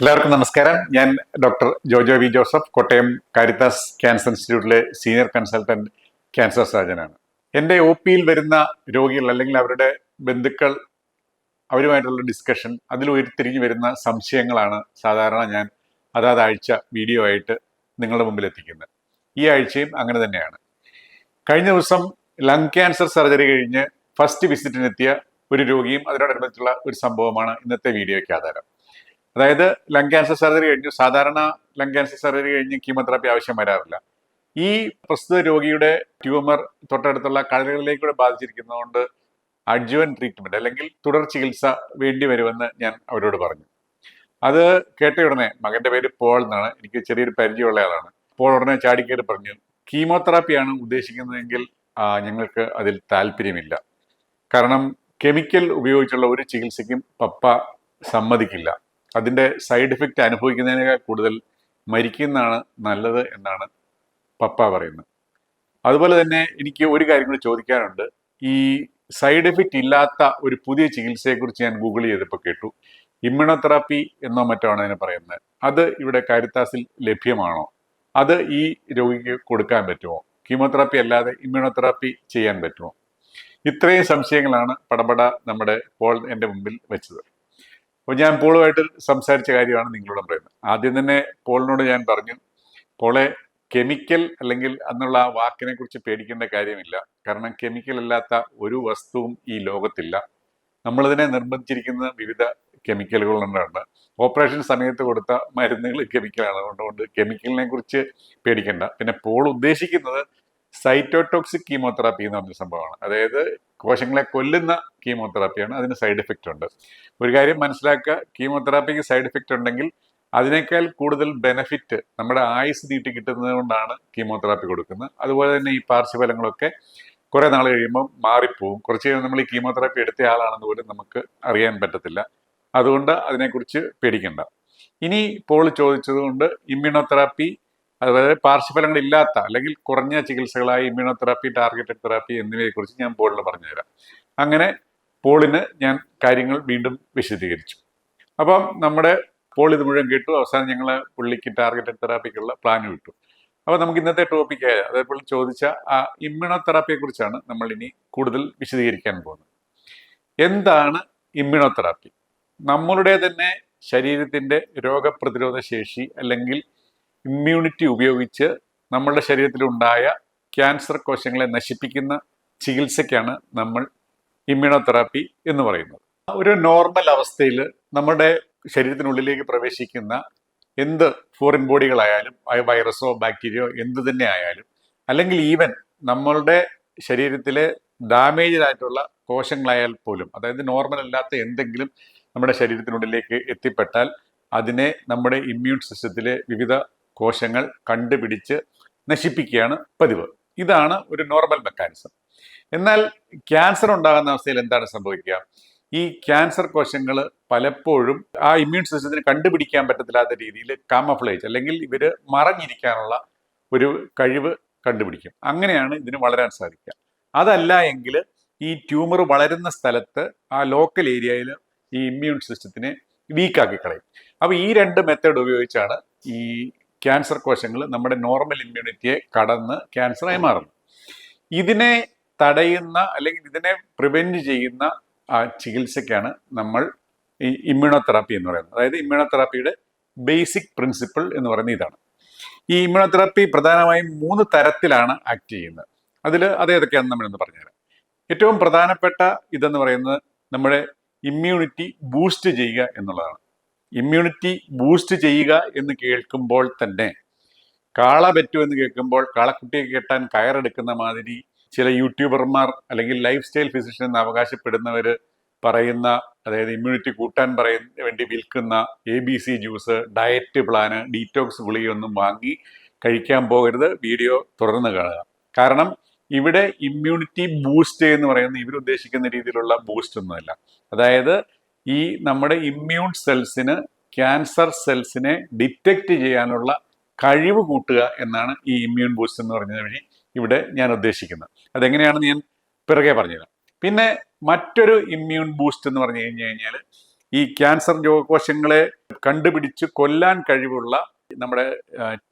എല്ലാവർക്കും നമസ്കാരം. ഞാൻ doctor Jojo V Joseph Kottayam Caritas cancer ഇൻസ്റ്റിറ്റ്യൂട്ടിലെ സീനിയർ കൺസൾട്ടന്റ് ക്യാൻസർ സർജനാണ്. എന്റെ ഒ പിയിൽ വരുന്ന രോഗികൾ അല്ലെങ്കിൽ അവരുടെ ബന്ധുക്കൾ അവരുമായിട്ടുള്ള ഡിസ്കഷൻ അതിൽ ഉയർത്തിരിഞ്ഞു വരുന്ന സംശയങ്ങളാണ് സാധാരണ ഞാൻ അതാത് ആഴ്ച വീഡിയോ ആയിട്ട് നിങ്ങളുടെ മുമ്പിൽ എത്തിക്കുന്നത്. ഈ ആഴ്ചയും അങ്ങനെ തന്നെയാണ്. കഴിഞ്ഞ ദിവസം ലങ് ക്യാൻസർ സർജറി കഴിഞ്ഞ് ഫസ്റ്റ് വിസിറ്റിനെത്തിയ ഒരു രോഗിയും അതിനോടനുബന്ധിച്ചുള്ള ഒരു സംഭവമാണ് ഇന്നത്തെ വീഡിയോയ്ക്ക് ആധാരം. അതായത് ലങ് ക്യാൻസർ സർജറി കഴിഞ്ഞു. സാധാരണ ലങ് ക്യാൻസർ സർജറി കഴിഞ്ഞ് കീമോതെറാപ്പി ആവശ്യം വരാറില്ല. ഈ പ്രസ്തുത രോഗിയുടെ ട്യൂമർ തൊട്ടടുത്തുള്ള കഴലുകളിലേക്കൂടെ ബാധിച്ചിരിക്കുന്നതുകൊണ്ട് അഡ്ജുവൻ ട്രീറ്റ്മെന്റ് അല്ലെങ്കിൽ തുടർ ചികിത്സ വേണ്ടി വരുമെന്ന് ഞാൻ അവരോട് പറഞ്ഞു. അത് കേട്ട ഉടനെ മകന്റെ പേര് പോൾ എന്നാണ്. എനിക്ക് ചെറിയൊരു പരിചയമുള്ള ആളാണ്. പോൾ ഉടനെ ചാടിക്കേറി പറഞ്ഞു കീമോതെറാപ്പിയാണ് ഉദ്ദേശിക്കുന്നതെങ്കിൽ ഞങ്ങൾക്ക് അതിൽ താല്പര്യമില്ല. കാരണം കെമിക്കൽ ഉപയോഗിച്ചുള്ള ഒരു ചികിത്സയ്ക്കും പപ്പ സമ്മതിക്കില്ല. അതിന്റെ സൈഡ് എഫക്റ്റ് അനുഭവിക്കുന്നതിനേക്കാൾ കൂടുതൽ മരിക്കുന്നതാണ് നല്ലത് എന്നാണ് പപ്പ പറയുന്നത്. അതുപോലെ തന്നെ എനിക്ക് ഒരു കാര്യം കൂടി ചോദിക്കാനുണ്ട്. ഈ സൈഡ് എഫക്റ്റ് ഇല്ലാത്ത ഒരു പുതിയ ചികിത്സയെക്കുറിച്ച് ഞാൻ ഗൂഗിൾ ചെയ്തപ്പോൾ കേട്ടു. ഇമ്മ്യൂണോതെറാപ്പി എന്നോ മറ്റോ ആണ് അതിനെ പറയുന്നത്. അത് ഇവിടെ കാരിത്താസിൽ ലഭ്യമാണോ? അത് ഈ രോഗിക്ക് കൊടുക്കാൻ പറ്റുമോ? കീമോതെറാപ്പി അല്ലാതെ ഇമ്മ്യൂണോതെറാപ്പി ചെയ്യാൻ പറ്റുമോ? ഇത്രയും സംശയങ്ങളാണ് പടപട നമ്മുടെ പോൾ എന്റെ മുമ്പിൽ വെച്ചത്. അപ്പോൾ ഞാൻ പോളുമായിട്ട് സംസാരിച്ച കാര്യമാണ് നിങ്ങളോട് പറയുന്നത്. ആദ്യം തന്നെ പോളിനോട് ഞാൻ പറഞ്ഞു പോളെ കെമിക്കൽ അല്ലെങ്കിൽ എന്നുള്ള ആ വാക്കിനെ കുറിച്ച് പേടിക്കേണ്ട കാര്യമില്ല. കാരണം കെമിക്കൽ അല്ലാത്ത ഒരു വസ്തുവും ഈ ലോകത്തില്ല. നമ്മളിതിനെ നിർബന്ധിച്ചിരിക്കുന്ന വിവിധ കെമിക്കലുകൾ കൊണ്ടാണ്. ഓപ്പറേഷൻ സമയത്ത് കൊടുത്ത മരുന്നുകൾ കെമിക്കലാണ്. അതുകൊണ്ട് കെമിക്കലിനെ കുറിച്ച് പേടിക്കേണ്ട. പിന്നെ പോൾ ഉദ്ദേശിക്കുന്നത് സൈറ്റോടോക്സിക് കീമോതെറാപ്പി എന്ന് പറഞ്ഞ സംഭവമാണ്. അതായത് കോശങ്ങളെ കൊല്ലുന്ന കീമോതെറാപ്പിയാണ് അതിന് സൈഡ് എഫക്റ്റ് ഉണ്ട്. ഒരു കാര്യം മനസ്സിലാക്കുക കീമോതെറാപ്പിക്ക് സൈഡ് എഫക്റ്റ് ഉണ്ടെങ്കിൽ അതിനേക്കാൾ കൂടുതൽ ബെനഫിറ്റ് നമ്മുടെ ആയുസ് നീട്ടി കിട്ടുന്നത് കൊണ്ടാണ് കീമോതെറാപ്പി കൊടുക്കുന്നത്. അതുപോലെ തന്നെ ഈ പാർശ്വഫലങ്ങളൊക്കെ കുറെ നാൾ കഴിയുമ്പോൾ മാറിപ്പോവും. കുറച്ച് കഴിയുമ്പോൾ നമ്മൾ ഈ കീമോതെറാപ്പി എടുത്ത ആളാണെന്ന് പോലും നമുക്ക് അറിയാൻ പറ്റത്തില്ല. അതുകൊണ്ട് അതിനെക്കുറിച്ച് പേടിക്കണ്ട. ഇനി പോൾ ചോദിച്ചതുകൊണ്ട് ഇമ്മ്യൂണോതെറാപ്പി അതുപോലെ പാർശ്വഫലങ്ങൾ ഇല്ലാത്ത അല്ലെങ്കിൽ കുറഞ്ഞ ചികിത്സകളായ ഇമ്മ്യൂണോതെറാപ്പി ടാർഗറ്റഡ് തെറാപ്പി എന്നിവയെ കുറിച്ച് ഞാൻ പോളിൽ പറഞ്ഞുതരാം. അങ്ങനെ പോളിന് ഞാൻ കാര്യങ്ങൾ വീണ്ടും വിശദീകരിച്ചു. അപ്പം നമ്മുടെ പോൾ ഇത് മുഴുവൻ കേട്ടു. അവസാനം ഞങ്ങൾ പുള്ളിക്ക് ടാർഗറ്റഡ് തെറാപ്പിക്കുള്ള പ്ലാൻ വിട്ടു അപ്പോൾ നമുക്ക് ഇന്നത്തെ ടോപ്പിക്കായ അതേപോലെ ചോദിച്ച ആ ഇമ്മ്യൂണോതെറാപ്പിയെ കുറിച്ചാണ് നമ്മൾ ഇനി കൂടുതൽ വിശദീകരിക്കാൻ പോകുന്നത്. എന്താണ് ഇമ്മ്യൂണോതെറാപ്പി? നമ്മളുടെ തന്നെ ശരീരത്തിന്റെ രോഗപ്രതിരോധ ശേഷി അല്ലെങ്കിൽ ഇമ്മ്യൂണിറ്റി ഉപയോഗിച്ച് നമ്മളുടെ ശരീരത്തിലുണ്ടായ ക്യാൻസർ കോശങ്ങളെ നശിപ്പിക്കുന്ന ചികിത്സയ്ക്കാണ് നമ്മൾ ഇമ്മ്യൂണോതെറാപ്പി എന്ന് പറയുന്നത്. ഒരു നോർമൽ അവസ്ഥയിൽ നമ്മുടെ ശരീരത്തിനുള്ളിലേക്ക് പ്രവേശിക്കുന്ന എന്ത് ഫോറിൻ ബോഡികളായാലും വൈറസോ ബാക്ടീരിയോ എന്ത് തന്നെ ആയാലും അല്ലെങ്കിൽ ഈവൻ നമ്മളുടെ ശരീരത്തിലെ ഡാമേജ് ആയിട്ടുള്ള കോശങ്ങളായാൽ പോലും അതായത് നോർമൽ അല്ലാത്ത എന്തെങ്കിലും നമ്മുടെ ശരീരത്തിനുള്ളിലേക്ക് എത്തിപ്പെട്ടാൽ അതിനെ നമ്മുടെ ഇമ്മ്യൂൺ സിസ്റ്റത്തിലെ വിവിധ കോശങ്ങൾ കണ്ടുപിടിച്ച് നശിപ്പിക്കുകയാണ് പതിവ്. ഇതാണ് ഒരു നോർമൽ മെക്കാനിസം എന്നാൽ ക്യാൻസർ ഉണ്ടാകുന്ന അവസ്ഥയിൽ എന്താണ് സംഭവിക്കുക? ഈ ക്യാൻസർ കോശങ്ങൾ പലപ്പോഴും ആ ഇമ്മ്യൂൺ സിസ്റ്റത്തിന് കണ്ടുപിടിക്കാൻ പറ്റത്തില്ലാത്ത രീതിയിൽ കാമഫ്ലേജ് അല്ലെങ്കിൽ ഇവർ മറഞ്ഞിരിക്കാനുള്ള ഒരു കഴിവ് കണ്ടുപിടിക്കും. അങ്ങനെയാണ് ഇതിന് വളരാൻ സാധിക്കുക. അതല്ല എങ്കിൽ ഈ ട്യൂമർ വളരുന്ന സ്ഥലത്ത് ആ ലോക്കൽ ഏരിയയിൽ ഈ ഇമ്മ്യൂൺ സിസ്റ്റത്തിനെ വീക്കാക്കി കളയും. അപ്പോൾ ഈ രണ്ട് മെത്തേഡ് ഉപയോഗിച്ചാണ് ഈ ക്യാൻസർ കോശങ്ങൾ നമ്മുടെ നോർമൽ ഇമ്മ്യൂണിറ്റിയെ കടന്ന് ക്യാൻസറായി മാറുന്നു. ഇതിനെ തടയുന്ന അല്ലെങ്കിൽ ഇതിനെ പ്രിവെന്റ് ചെയ്യുന്ന ആ ചികിത്സയ്ക്കാണ് നമ്മൾ ഈ ഇമ്മ്യൂണോതെറാപ്പി എന്ന് പറയുന്നത്. അതായത് ഇമ്മ്യൂണോതെറാപ്പിയുടെ ബേസിക് പ്രിൻസിപ്പിൾ എന്ന് പറയുന്നത് ഇതാണ്. ഈ ഇമ്മ്യൂണോതെറാപ്പി പ്രധാനമായും മൂന്ന് തരത്തിലാണ് ആക്ട് ചെയ്യുന്നത്. അതിൽ അത് ഏതൊക്കെയാണെന്ന് നമ്മളിന്ന് പറഞ്ഞുതരാം. ഏറ്റവും പ്രധാനപ്പെട്ട ഇതെന്ന് പറയുന്നത് നമ്മുടെ ഇമ്മ്യൂണിറ്റി ബൂസ്റ്റ് ചെയ്യുക എന്നുള്ളതാണ്. ഇമ്മ്യൂണിറ്റി ബൂസ്റ്റ് ചെയ്യുക എന്ന് കേൾക്കുമ്പോൾ തന്നെ കാള പറ്റൂ എന്ന് കേൾക്കുമ്പോൾ കാളക്കുട്ടിയെ കെട്ടാൻ കയറെടുക്കുന്ന മാതിരി ചില യൂട്യൂബർമാർ അല്ലെങ്കിൽ ലൈഫ് സ്റ്റൈൽ ഫിസിഷ്യൻ എന്ന് അവകാശപ്പെടുന്നവർ പറയുന്ന അതായത് ഇമ്മ്യൂണിറ്റി കൂട്ടാൻ പറയുന്ന വേണ്ടി വിൽക്കുന്ന A B C juice diet plan detox ഗുളികയൊന്നും വാങ്ങി കഴിക്കാൻ പോകരുത്. വീഡിയോ തുടർന്ന് കാണുക. കാരണം ഇവിടെ ഇമ്മ്യൂണിറ്റി ബൂസ്റ്റ് എന്ന് പറയുന്നത് ഇവർ ഉദ്ദേശിക്കുന്ന രീതിയിലുള്ള ബൂസ്റ്റ് ഒന്നുമല്ല. അതായത് ഈ നമ്മുടെ ഇമ്മ്യൂൺ സെൽസിന് ക്യാൻസർ സെൽസിനെ ഡിറ്റക്റ്റ് ചെയ്യാനുള്ള കഴിവ് കൂട്ടുക എന്നാണ് ഈ ഇമ്മ്യൂൺ ബൂസ്റ്റ് എന്ന് പറഞ്ഞത് വഴി ഇവിടെ ഞാൻ ഉദ്ദേശിക്കുന്നത്. അതെങ്ങനെയാണെന്ന് ഞാൻ പിറകെ പറഞ്ഞുതരാം. പിന്നെ മറ്റൊരു ഇമ്മ്യൂൺ ബൂസ്റ്റ് എന്ന് പറഞ്ഞു കഴിഞ്ഞു കഴിഞ്ഞാൽ ഈ ക്യാൻസർ രോഗകോശങ്ങളെ കണ്ടുപിടിച്ച് കൊല്ലാൻ കഴിവുള്ള നമ്മുടെ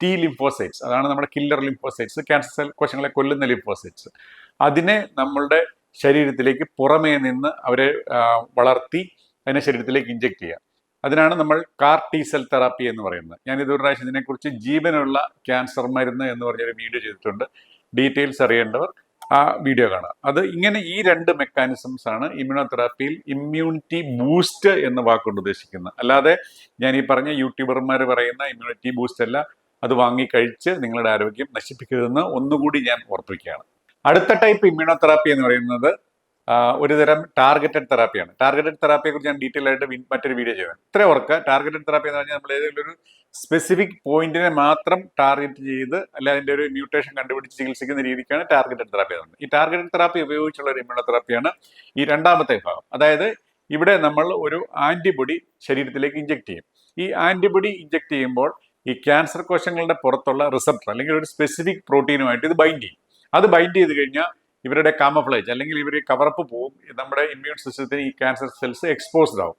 ടി ലിംഫോസൈറ്റ്സ് അതാണ് നമ്മുടെ കില്ലർ ലിംഫോസൈറ്റ്സ് ക്യാൻസർ സെൽ കോശങ്ങളെ കൊല്ലുന്ന ലിംഫോസൈറ്റ്സ് അതിനെ നമ്മളുടെ ശരീരത്തിലേക്ക് പുറമേ നിന്ന് അവരെ വളർത്തി അതിനെ ശരീരത്തിലേക്ക് ഇഞ്ചെക്ട് ചെയ്യുക അതിനാണ് നമ്മൾ കാർ ടി സെൽ തെറാപ്പി എന്ന് പറയുന്നത്. ഞാൻ ഇതൊരു പ്രാവശ്യം ഇതിനെക്കുറിച്ച് ജീവനുള്ള ക്യാൻസർ മരുന്ന് എന്ന് പറഞ്ഞൊരു വീഡിയോ ചെയ്തിട്ടുണ്ട്. ഡീറ്റെയിൽസ് അറിയേണ്ടവർ ആ വീഡിയോ കാണാം അത് ഇങ്ങനെ ഈ രണ്ട് മെക്കാനിസംസ് ആണ് ഇമ്മ്യൂണോതെറാപ്പിയിൽ ഇമ്മ്യൂണിറ്റി ബൂസ്റ്റ് എന്ന വാക്കുകൊണ്ട് ഉദ്ദേശിക്കുന്നത്. അല്ലാതെ ഞാൻ ഈ പറഞ്ഞ യൂട്യൂബർമാർ പറയുന്ന ഇമ്മ്യൂണിറ്റി ബൂസ്റ്റ് അല്ല അത് വാങ്ങി കഴിച്ച് നിങ്ങളുടെ ആരോഗ്യം നശിപ്പിക്കരുതെന്ന് ഒന്നുകൂടി ഞാൻ ഓർപ്പിക്കുകയാണ് അടുത്ത ടൈപ്പ് ഇമ്മ്യൂണോ തെറാപ്പി എന്ന് പറയുന്നത് ആ, ഒരു തരം ടാർഗറ്റഡ് തെറാപ്പിയാണ് ടാർഗറ്റഡ് തെറാപ്പിയെ കുറിച്ച് ഞാൻ ഡീറ്റെയിൽ ആയിട്ട് മറ്റൊരു വീഡിയോ ചെയ്യാം ഇത്ര ഓർക്കുക ടാർഗറ്റഡ് തെറാപ്പി എന്ന് പറഞ്ഞാൽ നമ്മൾ ഏതെങ്കിലും ഒരു സ്പെസിഫിക് പോയിന്റിനെ മാത്രം ടാർഗറ്റ് ചെയ്ത് അല്ലെ അതിന്റെ ഒരു മ്യൂട്ടേഷൻ കണ്ടുപിടിച്ച് ചികിത്സിക്കുന്ന രീതിക്കാണ് ടാർഗറ്റഡ് തെറാപ്പി എന്ന് ഈ ടാർഗറ്റഡ് തെറാപ്പി ഉപയോഗിച്ചുള്ള ഒരു ഇമ്മ്യൂണോതെറാപ്പിയാണ് ഈ രണ്ടാമത്തെ ഭാഗം അതായത് ഇവിടെ നമ്മൾ ഒരു ആന്റിബോഡി ശരീരത്തിലേക്ക് ഇഞ്ചെക്ട് ചെയ്യും. ഈ ആന്റിബോഡി ഇഞ്ചെക്ട് ചെയ്യുമ്പോൾ ഈ ക്യാൻസർ കോശങ്ങളുടെ പുറത്തുള്ള റിസപ്റ്റർ അല്ലെങ്കിൽ ഒരു സ്പെസിഫിക് പ്രോട്ടീനുമായിട്ട് ഇത് ബൈൻഡ് ചെയ്യും. അത് ബൈൻഡ് ചെയ്ത് കഴിഞ്ഞാൽ ഇവരുടെ കാമഫ്ലേജ് അല്ലെങ്കിൽ ഇവർ കവറപ്പ് പോവും. നമ്മുടെ ഇമ്മ്യൂൺ സിസ്റ്റത്തിന് ഈ ക്യാൻസർ സെൽസ് എക്സ്പോസ്ഡ് ആവും.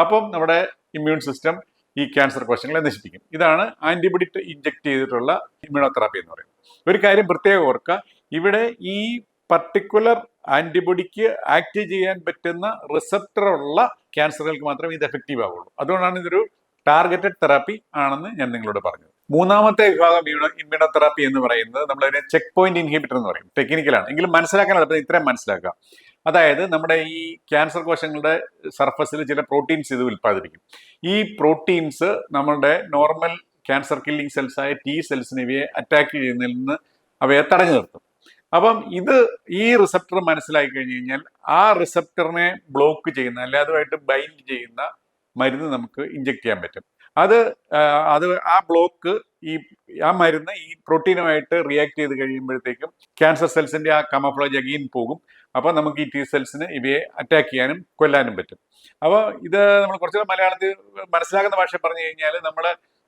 അപ്പം നമ്മുടെ ഇമ്മ്യൂൺ സിസ്റ്റം ഈ ക്യാൻസർ കോശങ്ങളെ നശിപ്പിക്കും. ഇതാണ് ആന്റിബോഡി ഇഞ്ചെക്ട് ചെയ്തിട്ടുള്ള ഇമ്മ്യൂണോതെറാപ്പി എന്ന് പറയുന്നത്. ഒരു കാര്യം പ്രത്യേകം ഓർക്കുക. ഇവിടെ ഈ പർട്ടിക്കുലർ ആന്റിബോഡിക്ക് ആക്ട് ചെയ്യാൻ പറ്റുന്ന റിസപ്റ്റർ ഉള്ള ക്യാൻസറുകൾക്ക് മാത്രമേ ഇത് എഫക്റ്റീവ് ആവുള്ളൂ. അതുകൊണ്ടാണ് ഇതൊരു ടാർഗറ്റഡ് തെറാപ്പി ആണെന്ന് ഞാൻ നിങ്ങളോട് പറഞ്ഞത്. മൂന്നാമത്തെ വിഭാഗം ഇമ്യൂണോ ഇമ്മ്യൂണോതെറാപ്പി എന്ന് പറയുന്നത് അതിനെ ചെക്ക് പോയിന്റ് ഇൻഹിബിറ്റർ എന്ന് പറയും. ടെക്നിക്കലാണ് എങ്കിലും മനസ്സിലാക്കാൻ എളുപ്പം ഇത്രയും മനസ്സിലാക്കുക. അതായത് നമ്മുടെ ഈ ക്യാൻസർ കോശങ്ങളുടെ സർഫസിൽ ചില പ്രോട്ടീൻസ് ഇത് ഉൽപ്പാദിപ്പിക്കും. ഈ പ്രോട്ടീൻസ് നമ്മുടെ നോർമൽ ക്യാൻസർ കില്ലിംഗ് സെൽസായ ടി സെൽസിനെ ഇവയെ അറ്റാക്ക് ചെയ്യുന്നതിൽ നിന്ന് അവയെ തടഞ്ഞു നിർത്തും. അപ്പം ഇത് ഈ റിസപ്റ്റർ മനസ്സിലാക്കി കഴിഞ്ഞു കഴിഞ്ഞാൽ ആ റിസപ്റ്ററിനെ ബ്ലോക്ക് ചെയ്യുന്ന അല്ലെ ബൈൻഡ് ചെയ്യുന്ന മരുന്ന് നമുക്ക് ഇഞ്ചെക്ട് ചെയ്യാൻ പറ്റും. അത് അത് ആ ബ്ലോക്ക് ഈ ആ മരുന്ന് ഈ പ്രോട്ടീനുമായിട്ട് റിയാക്ട് ചെയ്ത് കഴിയുമ്പോഴത്തേക്കും ക്യാൻസർ സെൽസിന്റെ ആ കമഫ്ലോജ് അഗീൻ പോകും. അപ്പോൾ നമുക്ക് ഈ ടി സെൽസിന് ഇവയെ അറ്റാക്ക് ചെയ്യാനും കൊല്ലാനും പറ്റും. അപ്പോൾ ഇത് നമ്മൾ കുറച്ചുകൂടെ മലയാളത്തിൽ മനസ്സിലാക്കുന്ന ഭാഷ പറഞ്ഞു കഴിഞ്ഞാൽ നമ്മൾ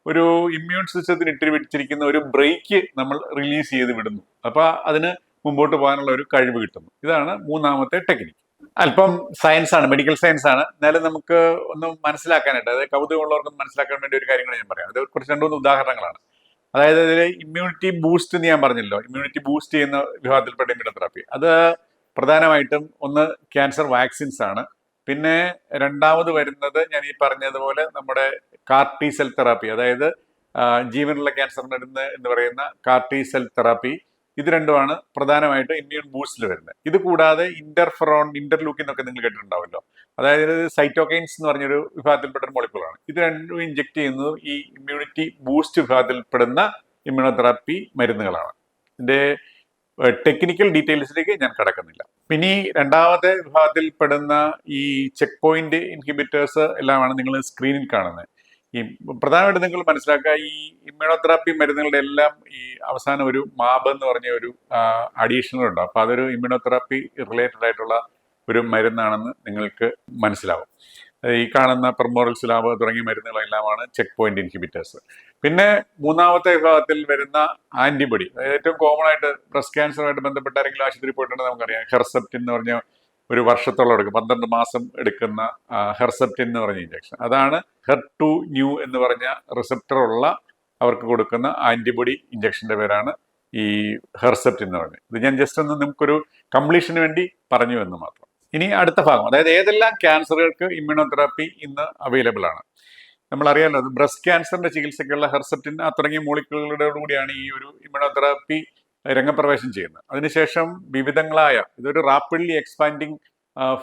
ഒരു ഇമ്മ്യൂൺ സിസ്റ്റത്തിന് ഇട്ട് വെച്ചിരിക്കുന്ന ഒരു ബ്രേക്ക് നമ്മൾ റിലീസ് ചെയ്ത് വിടുന്നു. അപ്പോൾ അതിന് മുമ്പോട്ട് പോകാനുള്ള ഒരു കഴിവ് കിട്ടുന്നു. ഇതാണ് മൂന്നാമത്തെ ടെക്നിക്ക് അല്പം സയൻസ് ആണ് മെഡിക്കൽ സയൻസ് ആണ്. എന്നാലും നമുക്ക് ഒന്ന് മനസ്സിലാക്കാനായിട്ട് അതായത് കൗതുകമുള്ളവർക്ക് മനസ്സിലാക്കാൻ വേണ്ടി ഒരു കാര്യങ്ങൾ ഞാൻ പറയാം. അത് കുറച്ച് രണ്ടു മൂന്ന് ഉദാഹരണങ്ങളാണ്. അതായത് ഇതിൽ ഇമ്മ്യൂണിറ്റി ബൂസ്റ്റ് എന്ന് ഞാൻ പറഞ്ഞല്ലോ. ഇമ്മ്യൂണിറ്റി ബൂസ്റ്റ് ചെയ്യുന്ന വിഭാഗത്തിൽപ്പെട്ട ഇമ്മ്യൂണോതെറാപ്പി അത് പ്രധാനമായിട്ടും ഒന്ന് ക്യാൻസർ വാക്സിൻസ് ആണ്. പിന്നെ രണ്ടാമത് വരുന്നത് ഞാൻ ഈ പറഞ്ഞതുപോലെ നമ്മുടെ കാർട്ടി സെൽ തെറാപ്പി അതായത് ജീവനുള്ള ക്യാൻസർ മരുന്ന് എന്ന് പറയുന്ന കാർട്ടി സെൽ തെറാപ്പി ഇത് രണ്ടുമാണ് പ്രധാനമായിട്ട് ഇമ്മ്യൂൺ ബൂസ്റ്റിൽ വരുന്നത്. ഇത് കൂടാതെ ഇന്റർഫെറോൺ ഇന്റർലൂക്കിൻ ഒക്കെ നിങ്ങൾ കേട്ടിട്ടുണ്ടാവല്ലോ. അതായത് സൈറ്റോകൈൻസ് എന്ന് പറഞ്ഞൊരു വിഭാഗത്തിൽപ്പെട്ട ഒരു മോളിക്കുളാണ് ഇത് രണ്ടും ഇഞ്ചെക്ട് ചെയ്യുന്നത് ഈ ഇമ്മ്യൂണിറ്റി ബൂസ്റ്റ് വിഭാഗത്തിൽപ്പെടുന്ന ഇമ്മ്യൂണോതെറാപ്പി മരുന്നുകളാണ്. ഇതിന്റെ ടെക്നിക്കൽ ഡീറ്റെയിൽസിലേക്ക് ഞാൻ കടക്കുന്നില്ല. പിന്നെ രണ്ടാമത്തെ വിഭാഗത്തിൽപ്പെടുന്ന ഈ ചെക്ക് പോയിന്റ് ഇൻഹിബിറ്റേഴ്സ് എല്ലാമാണ് നിങ്ങൾ സ്ക്രീനിൽ കാണുന്നത്. ഈ പ്രധാനമായിട്ട് നിങ്ങൾ മനസ്സിലാക്കുക ഈ ഇമ്മ്യൂണോതെറാപ്പി മരുന്നുകളുടെ എല്ലാം ഈ അവസാനം ഒരു മാബ് എന്ന് പറഞ്ഞ ഒരു അഡീഷണൽ ഉണ്ട്. അപ്പോൾ അതൊരു ഇമ്മ്യൂണോതെറാപ്പി റിലേറ്റഡ് ആയിട്ടുള്ള ഒരു മരുന്നാണെന്ന് നിങ്ങൾക്ക് മനസ്സിലാവും. ഈ കാണുന്ന പെർമോറൽ സുലാബ് തുടങ്ങിയ മരുന്നുകളെല്ലാമാണ് ചെക്ക് പോയിന്റ് ഇൻഹിബിറ്റേഴ്സ് പിന്നെ മൂന്നാമത്തെ വിഭാഗത്തിൽ വരുന്ന ആന്റിബോഡി ഏറ്റവും കോമൺ ആയിട്ട് ബ്രസ്റ്റ് ക്യാൻസറുമായിട്ട് ബന്ധപ്പെട്ട ആരെങ്കിലും ആശുപത്രി പോയിട്ടുണ്ടെങ്കിൽ നമുക്കറിയാം. ഹെർസെപ്റ്റ് എന്ന് പറഞ്ഞ ഒരു വർഷത്തോളം എടുക്കും. പന്ത്രണ്ട് മാസം എടുക്കുന്ന ഹെർസെപ്റ്റിൻ എന്ന് പറഞ്ഞ ഇഞ്ചക്ഷൻ അതാണ് ഹെർ ടു ന്യൂ എന്ന് പറഞ്ഞ റിസെപ്റ്റർ ഉള്ള അവർക്ക് കൊടുക്കുന്ന ആന്റിബോഡി ഇഞ്ചക്ഷന്റെ പേരാണ് ഈ ഹെർസെപ്റ്റ് എന്ന് പറഞ്ഞത് ഇത് ഞാൻ ജസ്റ്റ് ഒന്ന് നമുക്കൊരു കംപ്ലീഷന് വേണ്ടി പറഞ്ഞു എന്ന് മാത്രം. ഇനി അടുത്ത ഭാഗം. അതായത് ഏതെല്ലാം ക്യാൻസറുകൾക്ക് ഇമ്മ്യൂണോതെറാപ്പി ഇന്ന് അവൈലബിൾ ആണ്? നമ്മൾ അറിയാലോ ബ്രസ്റ്റ് ക്യാൻസറിന്റെ ചികിത്സയ്ക്കുള്ള ഹെർസെപ്റ്റിൻ തുടങ്ങിയ മോളിക്കുകളുടെ കൂടിയാണ് ഈ ഒരു ഇമ്മ്യൂണോതെറാപ്പി രംഗപ്രവേശം ചെയ്യുന്നത്. അതിനുശേഷം വിവിധങ്ങളായ ഇതൊരു റാപ്പിഡ്ലി എക്സ്പാൻഡിങ്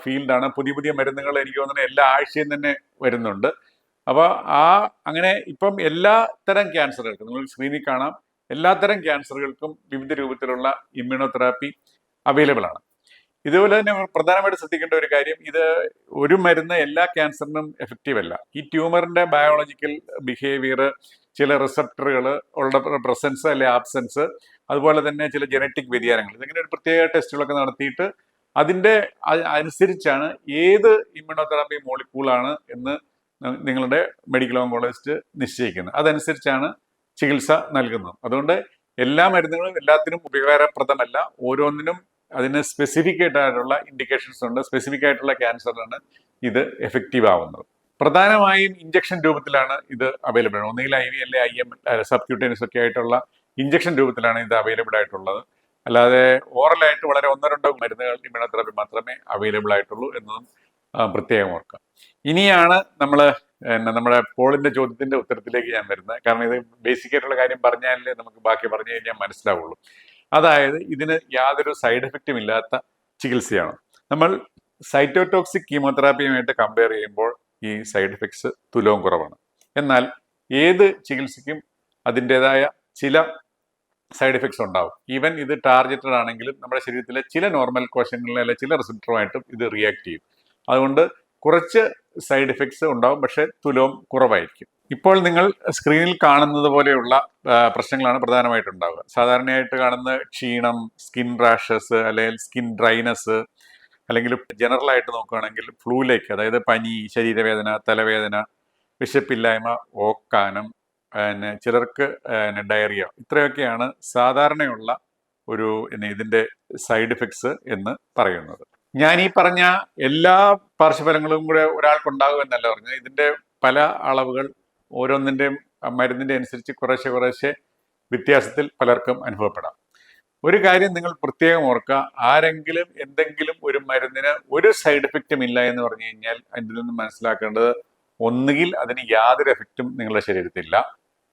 ഫീൽഡാണ് പുതിയ പുതിയ മരുന്നുകൾ എനിക്ക് തോന്നുന്നത് എല്ലാ ആഴ്ചയും തന്നെ വരുന്നുണ്ട്. അപ്പോൾ ആ അങ്ങനെ ഇപ്പം എല്ലാ തരം ക്യാൻസറുകൾക്കും നിങ്ങൾ സ്ക്രീനിൽ കാണാം. എല്ലാ എല്ലാത്തരം ക്യാൻസറുകൾക്കും വിവിധ രൂപത്തിലുള്ള ഇമ്മ്യൂണോതെറാപ്പി അവൈലബിൾ ആണ്. ഇതുപോലെ തന്നെ പ്രധാനമായിട്ട് ശ്രദ്ധിക്കേണ്ട ഒരു കാര്യം ഇത് ഒരു മരുന്ന് എല്ലാ ക്യാൻസറിനും എഫക്റ്റീവ് അല്ല. ഈ ട്യൂമറിന്റെ ബയോളജിക്കൽ ബിഹേവിയർ ചില റിസപ്റ്ററുകൾ ഉള്ള പ്രസൻസ് അല്ലെ ആബ്സെൻസ് അതുപോലെ തന്നെ ചില ജനറ്റിക് വ്യതിയാനങ്ങൾ. ഇതിങ്ങനെ ഒരു പ്രത്യേക ടെസ്റ്റുകളൊക്കെ നടത്തിയിട്ട് അതിന്റെ അനുസരിച്ചാണ് ഏത് ഇമ്മ്യൂണോതെറാപ്പി മോളിക്കൂളാണ് എന്ന് നിങ്ങളുടെ മെഡിക്കൽ ഓങ്കോളജിസ്റ്റ് നിശ്ചയിക്കുന്നത്. അതനുസരിച്ചാണ് ചികിത്സ നൽകുന്നത്. അതുകൊണ്ട് എല്ലാ മരുന്നുകളും എല്ലാത്തിനും ഉപകാരപ്രദമല്ല. ഓരോന്നിനും അതിന് സ്പെസിഫിക് ആയിട്ടുള്ള ഇൻഡിക്കേഷൻസ് ഉണ്ട്. സ്പെസിഫിക് ആയിട്ടുള്ള ക്യാൻസറിനാണ് ഇത് എഫക്റ്റീവ് ആവുന്നത്. പ്രധാനമായും ഇഞ്ചക്ഷൻ രൂപത്തിലാണ് ഇത് അവൈലബിൾ ഒന്നുകിൽ ഐ വി അല്ലെ ഐ എം സബ്ക്യൂട്ടേനിയസ് ഒക്കെ ആയിട്ടുള്ള ഇഞ്ചക്ഷൻ രൂപത്തിലാണ് ഇത് അവൈലബിൾ ആയിട്ടുള്ളത്. അല്ലാതെ ഓറലായിട്ട് വളരെ ഒന്നോ രണ്ടോ മരുന്നുകൾ ഇമ്മ്യൂണോതെറാപ്പി മാത്രമേ അവൈലബിൾ ആയിട്ടുള്ളൂ എന്നതും പ്രത്യേകം ഓർക്കാം. ഇനിയാണ് നമ്മൾ നമ്മുടെ പോളിന്റെ ചോദ്യത്തിന്റെ ഉത്തരത്തിലേക്ക് ഞാൻ വരുന്നത്. കാരണം ഇത് ബേസിക് ആയിട്ടുള്ള കാര്യം പറഞ്ഞാലേ നമുക്ക് ബാക്കി പറഞ്ഞു കഴിഞ്ഞാൽ മനസ്സിലാവുള്ളൂ. അതായത് ഇതിന് യാതൊരു സൈഡ് എഫക്റ്റും ഇല്ലാത്ത ചികിത്സയാണ്. നമ്മൾ സൈറ്റോടോക്സിക് കീമോതെറാപ്പിയുമായിട്ട് കമ്പയർ ചെയ്യുമ്പോൾ ഈ സൈഡ് എഫക്ട്സ് തുലവും കുറവാണ്. എന്നാൽ ഏത് ചികിത്സയ്ക്കും അതിന്റെതായ ചില സൈഡ് എഫക്ട്സ് ഉണ്ടാവും. ഈവൻ ഇത് ടാർഗറ്റഡ് ആണെങ്കിലും നമ്മുടെ ശരീരത്തിലെ ചില നോർമൽ കോശങ്ങളിലെ അല്ലെ ചില റിസപ്റ്ററുമായിട്ടും ഇത് റിയാക്ട് ചെയ്യും. അതുകൊണ്ട് കുറച്ച് സൈഡ് എഫക്ട്സ് ഉണ്ടാവും പക്ഷേ തുലവും കുറവായിരിക്കും. ഇപ്പോൾ നിങ്ങൾ സ്ക്രീനിൽ കാണുന്നത് പോലെയുള്ള പ്രശ്നങ്ങളാണ് പ്രധാനമായിട്ടും ഉണ്ടാവുക സാധാരണയായിട്ട് കാണുന്ന ക്ഷീണം സ്കിൻ റാഷസ് അല്ലെങ്കിൽ സ്കിൻ ഡ്രൈനസ് അല്ലെങ്കിൽ ജനറൽ ആയിട്ട് നോക്കുകയാണെങ്കിൽ ഫ്ലൂലേക്ക് അതായത് പനി ശരീരവേദന തലവേദന വിശപ്പില്ലായ്മ ഓക്കാനം പിന്നെ ചിലർക്ക് പിന്നെ ഡയറിയ. ഇത്രയൊക്കെയാണ് സാധാരണയുള്ള ഒരു പിന്നെ ഇതിന്റെ സൈഡ് ഇഫക്ട്സ് എന്ന് പറയുന്നത്. ഞാൻ ഈ പറഞ്ഞ എല്ലാ പാർശ്വഫലങ്ങളും കൂടെ ഒരാൾക്കുണ്ടാകും എന്നല്ല പറഞ്ഞത്. ഇതിന്റെ പല അളവുകൾ ഓരോന്നിന്റെയും മരുന്നിന്റെ അനുസരിച്ച് കുറേശ്ശെ കുറേശ്ശെ വ്യത്യാസത്തിൽ പലർക്കും അനുഭവപ്പെടാം. ഒരു കാര്യം നിങ്ങൾ പ്രത്യേകം ഓർക്കുക. ആരെങ്കിലും എന്തെങ്കിലും ഒരു മരുന്നിന് ഒരു സൈഡ് എഫക്റ്റും ഇല്ല എന്ന് പറഞ്ഞു കഴിഞ്ഞാൽ അതിൽ നിന്ന് മനസ്സിലാക്കേണ്ടത് ഒന്നുകിൽ അതിന് യാതൊരു എഫക്റ്റും നിങ്ങളുടെ ശരീരത്തില്ല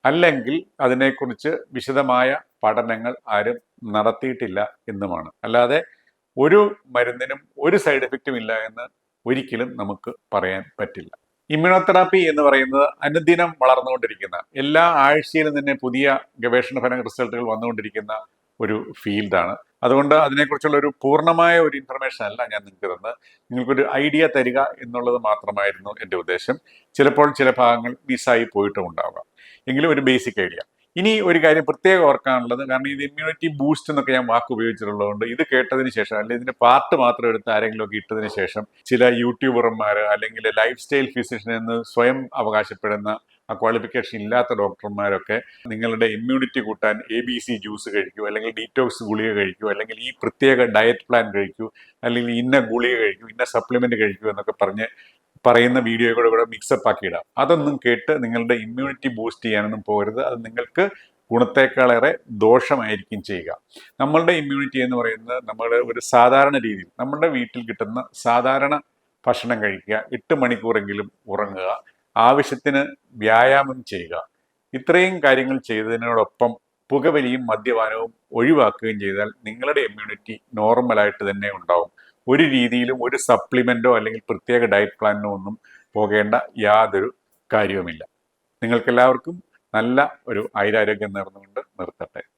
അല്ലെങ്കിൽ അതിനെക്കുറിച്ച് വിശദമായ പഠനങ്ങൾ ആരും നടത്തിയിട്ടില്ല എന്നുമാണ്. അല്ലാതെ ഒരു മരുന്നിനും ഒരു സൈഡ് എഫക്റ്റും ഇല്ല എന്ന് ഒരിക്കലും നമുക്ക് പറയാൻ പറ്റില്ല. ഇമ്മ്യൂണോതെറാപ്പി എന്ന് പറയുന്നത് അനുദിനം വളർന്നുകൊണ്ടിരിക്കുന്ന എല്ലാ ആഴ്ചയിലും തന്നെ പുതിയ ഗവേഷണ ഫല റിസൾട്ടുകൾ വന്നുകൊണ്ടിരിക്കുന്ന ഒരു ഫീൽഡാണ്. അതുകൊണ്ട് അതിനെക്കുറിച്ചുള്ള ഒരു പൂർണമായ ഒരു ഇൻഫർമേഷൻ അല്ല ഞാൻ നിങ്ങൾക്ക് തന്നത്. നിങ്ങൾക്കൊരു ഐഡിയ തരിക എന്നുള്ളത് മാത്രമായിരുന്നു എന്റെ ഉദ്ദേശം. ചിലപ്പോൾ ചില ഭാഗങ്ങൾ മിസ്സായി പോയിട്ടും ഉണ്ടാവാം. എങ്കിലും ഒരു ബേസിക് ഐഡിയ ഇനി ഒരു കാര്യം പ്രത്യേകം ഓർക്കാനുള്ളത്. കാരണം ഇത് ഇമ്മ്യൂണിറ്റി ബൂസ്റ്റ് എന്നൊക്കെ ഞാൻ വാക്ക് ഉപയോഗിച്ചിട്ടുള്ളതുകൊണ്ട് ഇത് കേട്ടതിന് ശേഷം അല്ലെങ്കിൽ ഇതിന്റെ പാർട്ട് മാത്രം എടുത്ത് ആരെങ്കിലും ഒക്കെ ഇട്ടതിന് ശേഷം ചില യൂട്യൂബർമാർ അല്ലെങ്കിൽ ലൈഫ് സ്റ്റൈൽ ഫിസിഷ്യൻ എന്ന് സ്വയം അവകാശപ്പെടുന്ന ആ ക്വാളിഫിക്കേഷൻ ഇല്ലാത്ത ഡോക്ടർമാരൊക്കെ നിങ്ങളുടെ ഇമ്മ്യൂണിറ്റി കൂട്ടാൻ എ ബി സി ജ്യൂസ് കഴിക്കൂ അല്ലെങ്കിൽ ഡീറ്റോക്സ് ഗുളിക കഴിക്കൂ അല്ലെങ്കിൽ ഈ പ്രത്യേക ഡയറ്റ് പ്ലാൻ കഴിക്കൂ അല്ലെങ്കിൽ ഇന്ന ഗുളിക കഴിക്കൂ ഇന്ന സപ്ലിമെന്റ് കഴിക്കൂ എന്നൊക്കെ പറഞ്ഞ് പറയുന്ന വീഡിയോയുടെ കൂടെ മിക്സപ്പ് ആക്കി ഇടാം. അതൊന്നും കേട്ട് നിങ്ങളുടെ ഇമ്മ്യൂണിറ്റി ബൂസ്റ്റ് ചെയ്യാനൊന്നും പോകരുത്. അത് നിങ്ങൾക്ക് ഗുണത്തേക്കാളേറെ ദോഷമായിരിക്കും ചെയ്യുക. നമ്മളുടെ ഇമ്മ്യൂണിറ്റി എന്ന് പറയുന്നത് നമ്മുടെ ഒരു സാധാരണ രീതിയിൽ നമ്മുടെ വീട്ടിൽ കിട്ടുന്ന സാധാരണ ഭക്ഷണം കഴിക്കുക എട്ട് മണിക്കൂറെങ്കിലും ഉറങ്ങുക ആവശ്യത്തിന് വ്യായാമം ചെയ്യുക. ഇത്രയും കാര്യങ്ങൾ ചെയ്തതിനോടൊപ്പം പുകവലിയും മദ്യപാനവും ഒഴിവാക്കുകയും ചെയ്താൽ നിങ്ങളുടെ ഇമ്മ്യൂണിറ്റി നോർമലായിട്ട് തന്നെ ഉണ്ടാവും. ഒരു രീതിയിലും ഒരു സപ്ലിമെന്റോ അല്ലെങ്കിൽ പ്രത്യേക ഡയറ്റ് പ്ലാനോ ഒന്നും പോകേണ്ട യാതൊരു കാര്യവുമില്ല. നിങ്ങൾക്കെല്ലാവർക്കും നല്ല ഒരു ആയുരാരോഗ്യം നേർന്നുകൊണ്ട് നിർത്തട്ടെ.